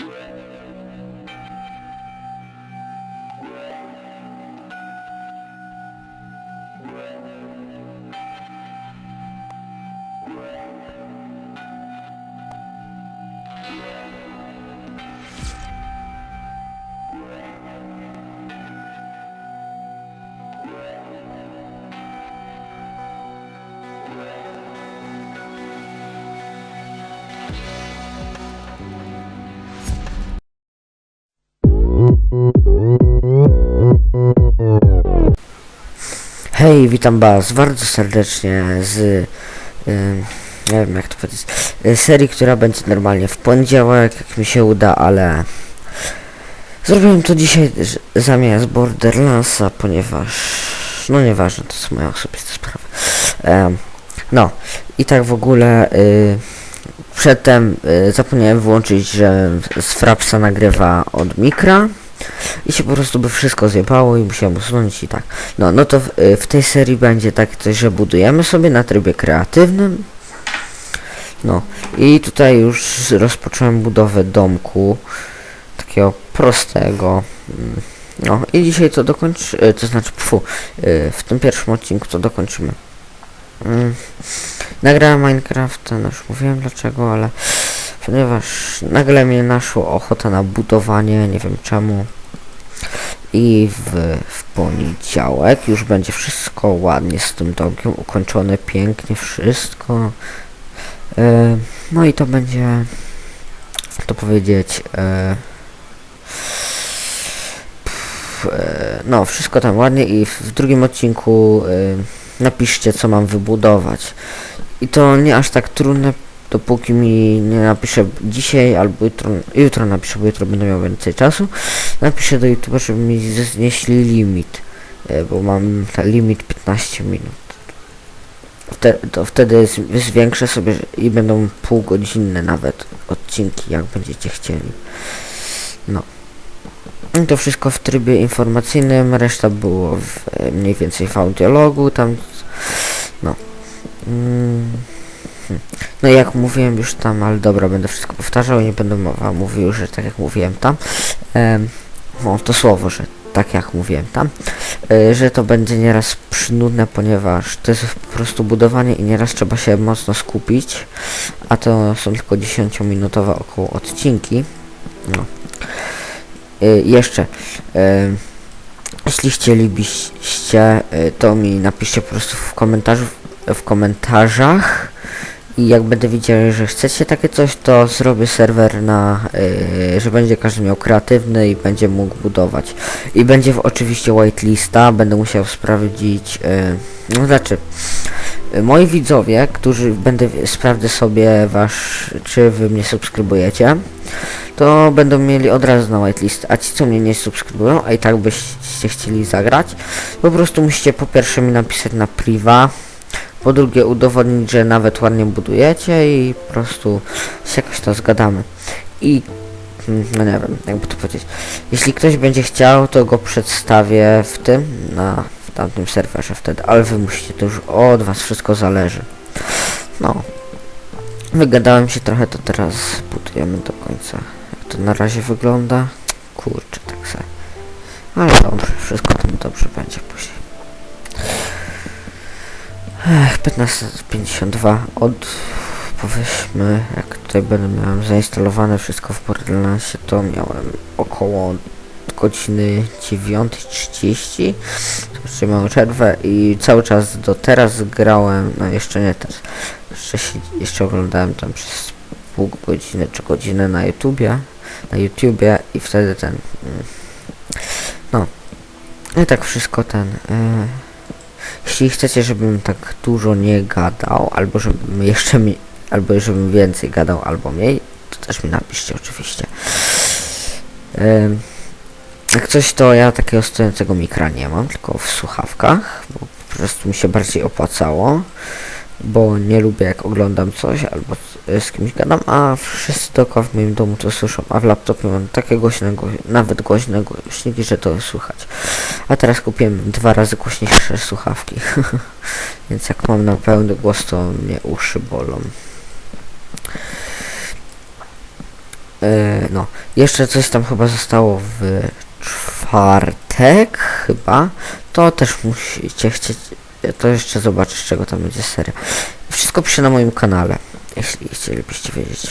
Bye. Hej, witam was bardzo serdecznie z, nie wiem jak to powiedzieć, y, serii, która będzie normalnie w poniedziałek, jak mi się uda, ale zrobiłem to dzisiaj zamiast Borderlandsa, ponieważ, no nieważne, to są moje osobiste sprawy. No, i tak w ogóle, y, przedtem y, zapomniałem wyłączyć, że z Frapsa nagrywa od mikra. I się po prostu by wszystko zjebało i musiałem usunąć i tak. No, no to w, y, w tej serii będzie takie coś, że budujemy sobie na trybie kreatywnym. No i tutaj już rozpocząłem budowę domku. Takiego prostego. No i dzisiaj to dokończy, to znaczy pfu, y, w tym pierwszym odcinku to dokończymy. Mm, Nagrałem Minecrafta, no już mówiłem dlaczego, ale ponieważ nagle mnie naszło ochota na budowanie, nie wiem czemu. I w, w poniedziałek już będzie wszystko ładnie z tym domkiem, ukończone pięknie wszystko. E, no i to będzie, to powiedzieć, e, e, no wszystko tam ładnie i w, drugim odcinku e, napiszcie co mam wybudować. I to nie aż tak trudne, dopóki mi nie napiszę dzisiaj albo jutro, jutro napiszę, bo jutro będę miał więcej czasu. Napiszę do YouTube, żeby mi znieśli limit, e, bo mam limit 15 minut. To wtedy zwiększę sobie i będą półgodzinne nawet odcinki, jak będziecie chcieli. No. I to wszystko w trybie informacyjnym, reszta było w, e, mniej więcej w audiologu, tam, no. Mm. No jak mówiłem już tam, ale dobra, będę wszystko powtarzał nie będę mowa mówił, że tak jak mówiłem tam. No to słowo, że tak jak mówiłem tam, e, że to będzie nieraz przynudne, ponieważ to jest po prostu budowanie i nieraz trzeba się mocno skupić, a to są tylko 10-minutowe około odcinki. No. E, jeszcze, jeśli chcielibyście, e, to mi napiszcie po prostu w komentarzu, w komentarzach i jak będę widział, że chcecie takie coś, to zrobię serwer na, yy, że będzie każdy miał kreatywny i będzie mógł budować. I będzie w, oczywiście whitelista, będę musiał sprawdzić, yy, no znaczy, yy, moi widzowie, którzy będę, sprawdzę sobie wasz, czy wy mnie subskrybujecie, to będą mieli od razu na whitelist, a ci co mnie nie subskrybują, a i tak byście chcieli zagrać, po prostu musicie po pierwsze mi napisać na priva, po drugie udowodnić, że nawet ładnie budujecie i po prostu się jakoś to zgadamy. I no nie wiem, jakby to powiedzieć. Jeśli ktoś będzie chciał, to go przedstawię w tym, na w tamtym serwerze wtedy, ale wy musicie, to już od was wszystko zależy. No. Wygadałem się trochę, to teraz budujemy do końca. Jak to na razie wygląda? Kurczę, tak se. Ale dobrze, wszystko tam dobrze będzie później. Ech, 15.52 od powiedzmy, jak tutaj będę miałem zainstalowane wszystko w Borderlandsie, to miałem około godziny 9.30 Zobaczcie, mam przerwę i cały czas do teraz grałem, no jeszcze nie teraz, jeszcze, jeszcze oglądałem tam przez pół godziny czy godzinę na YouTubie, na YouTubie i wtedy ten, mm, no, i tak wszystko ten, y, jeśli chcecie, żebym tak dużo nie gadał, albo żebym jeszcze mi, albo żebym więcej gadał, albo mniej, to też mi napiszcie oczywiście. Jak coś, to ja takiego stojącego mikra nie mam, tylko w słuchawkach, bo po prostu mi się bardziej opłacało, bo nie lubię jak oglądam coś albo z, kimś gadam, a wszyscy dookoła w moim domu to słyszą, a w laptopie mam takie głośne, gło- nawet głośne głośniki, że to słychać. A teraz kupiłem dwa razy głośniejsze słuchawki, więc jak mam na pełny głos, to mnie uszy bolą. E, no, jeszcze coś tam chyba zostało w czwartek, chyba. To też musicie chcieć, to jeszcze zobaczyć, czego tam będzie seria. Wszystko piszę na moim kanale, jeśli chcielibyście wiedzieć.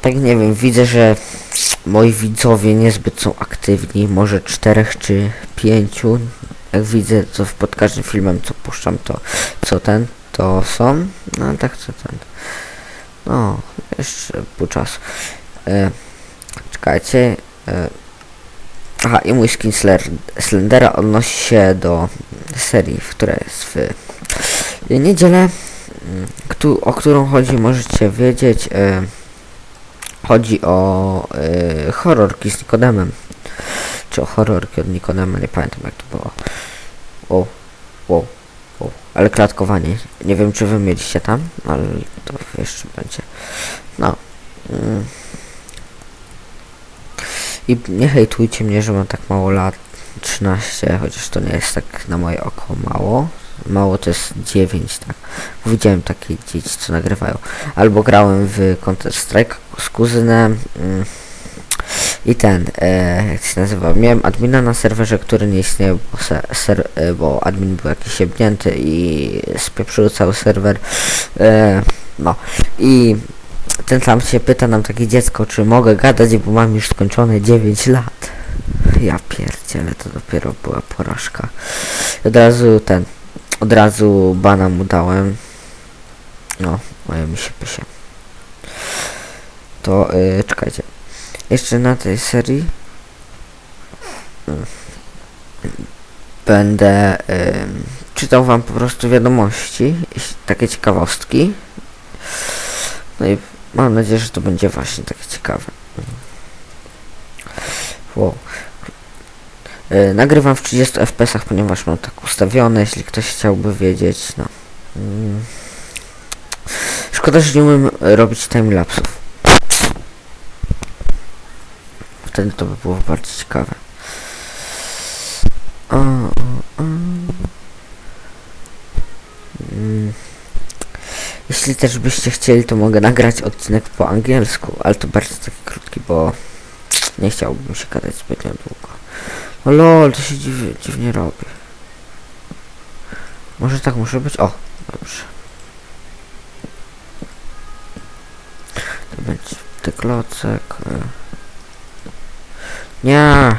Tak nie wiem, widzę, że moi widzowie niezbyt są aktywni, może czterech czy pięciu. Jak widzę, to pod każdym filmem, co puszczam, to co ten, to są. No tak, co ten. No, jeszcze pół czasu. E, czekajcie. E, aha, i mój skin Slendera odnosi się do serii, która jest w niedzielę, o którą chodzi, możecie wiedzieć. E, chodzi o e, horrorki z Nikodemem. Czy o horrorki od Nikodema, nie pamiętam jak to było. Wow, wow, wow. Ale klatkowanie. Nie wiem czy wy mieliście tam, ale to jeszcze będzie. No. Mm. I nie hejtujcie mnie, że mam tak mało lat. 13, chociaż to nie jest tak na moje oko mało. Mało to jest 9, tak. Widziałem takie dzieci, co nagrywają. Albo grałem w Counter Strike z kuzynem. Mm. I ten, e, jak się nazywa, miałem admina na serwerze, który nie istnieje, bo, se, ser, e, bo admin był jakiś jebnięty i spieprzył cały serwer. E, no i ten tam się pyta nam takie dziecko, czy mogę gadać, bo mam już skończone 9 lat. Ja pierdzielę, to dopiero była porażka. Od razu ten, od razu bana mu dałem. No, moje mi się. To, yy, czekajcie. Jeszcze na tej serii mm, będę ym, czytał wam po prostu wiadomości, takie ciekawostki. No i mam nadzieję, że to będzie właśnie takie ciekawe. Wow. Yy, nagrywam w 30 fps, ponieważ mam tak ustawione, jeśli ktoś chciałby wiedzieć, no. Mm. Szkoda, że nie umiem e, robić timelapsów. Wtedy to by było bardzo ciekawe. O, o, o. Mm. Jeśli też byście chcieli, to mogę nagrać odcinek po angielsku, ale to bardzo taki krótki, bo nie chciałbym się gadać zbytnio długo. No lol, to się dziw, dziwnie robi. Może tak muszę być? O, dobrze. To będzie tyklocek. y. Nie.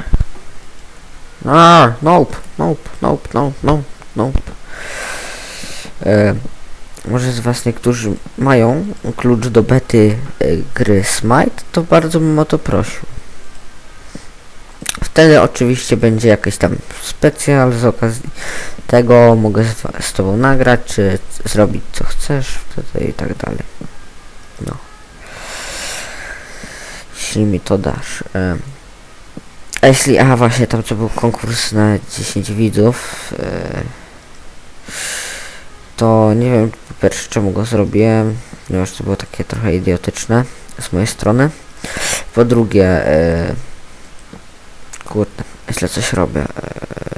No, nope, nope, nope, nope, nope, nope. E, może z was niektórzy mają klucz do bety e, gry Smite, to bardzo bym o to prosił. Wtedy oczywiście będzie jakiś tam specjal z okazji tego, mogę z, z tobą nagrać, czy zrobić co chcesz, wtedy i tak dalej. No. Jeśli mi to dasz. A jeśli, a właśnie tam co był konkurs na 10 widzów, e, to nie wiem po pierwsze czemu go zrobiłem, ponieważ to było takie trochę idiotyczne z mojej strony. Po drugie, e, kurde, źle coś robię. E.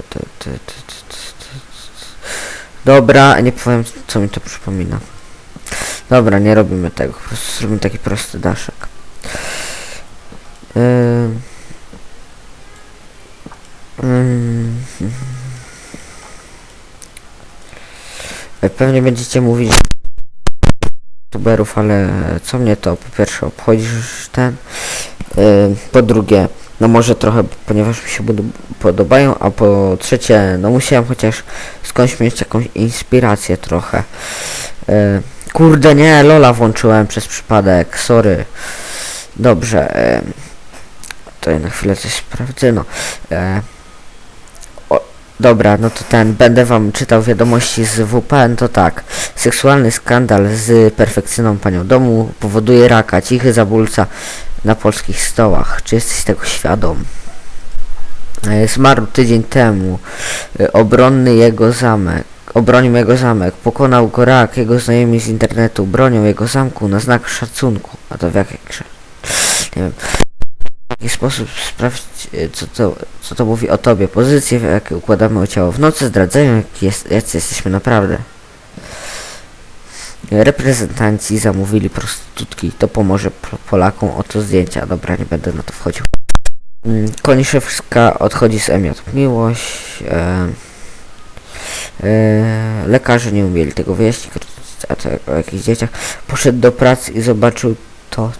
Dobra, nie powiem co mi to przypomina. Dobra, nie robimy tego, po prostu zrobimy taki prosty daszek. E, Pewnie będziecie mówić youtuberów, ale co mnie to po pierwsze obchodzi ten, po drugie, no może trochę, ponieważ mi się podobają, a po trzecie, no musiałem chociaż skądś mieć jakąś inspirację trochę. Y, kurde nie, Lola włączyłem przez przypadek, sorry. Dobrze, to ja na chwilę coś sprawdzę, no. E, dobra, no to ten, będę wam czytał wiadomości z WPN, to tak. Seksualny skandal z perfekcyjną panią domu powoduje raka, cichy zabójca na polskich stołach. Czy jesteś tego świadom? Zmarł tydzień temu. E, Obronny jego zamek. Obronił jego zamek. Pokonał go rak. Jego znajomi z internetu bronią jego zamku na znak szacunku. A to w jakiej? Nie wiem. W jaki sposób sprawdzić, e, co to, co to mówi o tobie. Pozycje, w jakie układamy o ciało w nocy, zdradzają, jak jest, jacy jesteśmy naprawdę. Reprezentanci zamówili prostytutki. To pomoże Polakom. Oto zdjęcia. Dobra, nie będę na to wchodził. Mm, Koniszewska odchodzi z MJ Miłość. E, e, lekarze nie umieli tego wyjaśnić, a to o jakichś dzieciach. Poszedł do pracy i zobaczył to.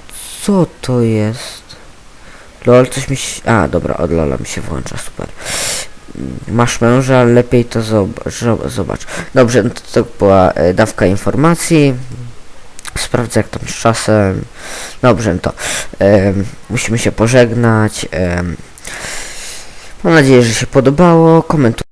Co to jest? Lol, coś mi się... A, dobra, od Lola mi się włącza, super. Masz męża, lepiej to zobacz. Dobrze, no to, to była e, dawka informacji. Sprawdzę jak tam z czasem. Dobrze, no to musimy się pożegnać. mam nadzieję, że się podobało. Komentuj.